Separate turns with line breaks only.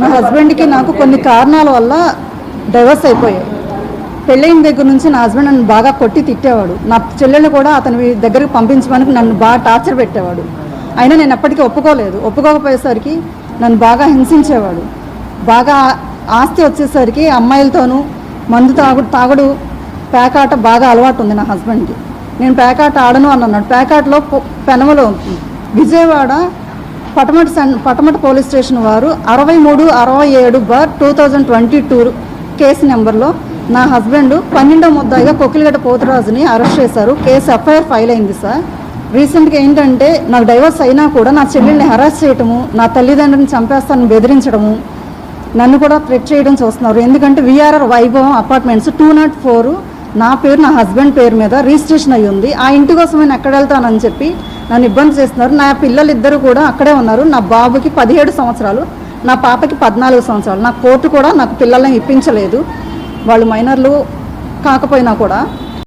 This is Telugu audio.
నా హస్బెండ్కి నాకు కొన్ని కారణాల వల్ల డైవర్స్ అయిపోయాయి. పెళ్ళైన దగ్గర నుంచి నా హస్బెండ్ నన్ను బాగా కొట్టి తిట్టేవాడు. నా చెల్లెళ్ళు కూడా అతని దగ్గరికి పంపించడానికి నన్ను బాగా టార్చర్ పెట్టేవాడు. అయినా నేను ఎప్పటికీ ఒప్పుకోలేదు. ఒప్పుకోకపోయేసరికి నన్ను బాగా హింసించేవాడు. బాగా ఆస్తి వచ్చేసరికి అమ్మాయిలతోనూ మందు తాగుడు తాగుడు పేకాట బాగా అలవాటు ఉంది నా హస్బెండ్కి నేను పేకాట ఆడను అని అన్నాడు. పేకాటలో పెనమలో విజయవాడ పటమట సన్ పటమట పోలీస్ స్టేషన్ వారు అరవై మూడు అరవై ఏడు bar two thousand twenty two case నెంబర్లో నా హస్బెండ్ పన్నెండో ముద్దాయిగా కొకిలిగడ్డ పోతురాజుని అరెస్ట్ చేశారు. కేసు ఎఫ్ఐఆర్ ఫైల్ అయింది సార్. రీసెంట్గా ఏంటంటే నాకు డైవర్స్ అయినా కూడా నా చెల్లెల్ని హరాస్ చేయటము నా తల్లిదండ్రులను చంపేస్తానని బెదిరించడము నన్ను కూడా థ్రెట్ చేయడం చూస్తున్నారు. ఎందుకంటే విఆర్ఆర్ వైభవం అపార్ట్మెంట్స్ టూ నాట్ ఫోర్ నా పేరు నా హస్బెండ్ పేరు మీద రిజిస్ట్రేషన్ అయ్యి ఉంది. ఆ ఇంటి కోసం నేను ఎక్కడ వెళ్తానని చెప్పి నన్ను ఇబ్బంది చేస్తున్నారు. నా పిల్లలు ఇద్దరు కూడా అక్కడే ఉన్నారు. నా బాబుకి పదిహేడు సంవత్సరాలు నా పాపకి పద్నాలుగు సంవత్సరాలు. నా కోర్టు కూడా నాకు పిల్లల్ని ఇప్పించలేదు. వాళ్ళు మైనర్లు కాకపోయినా కూడా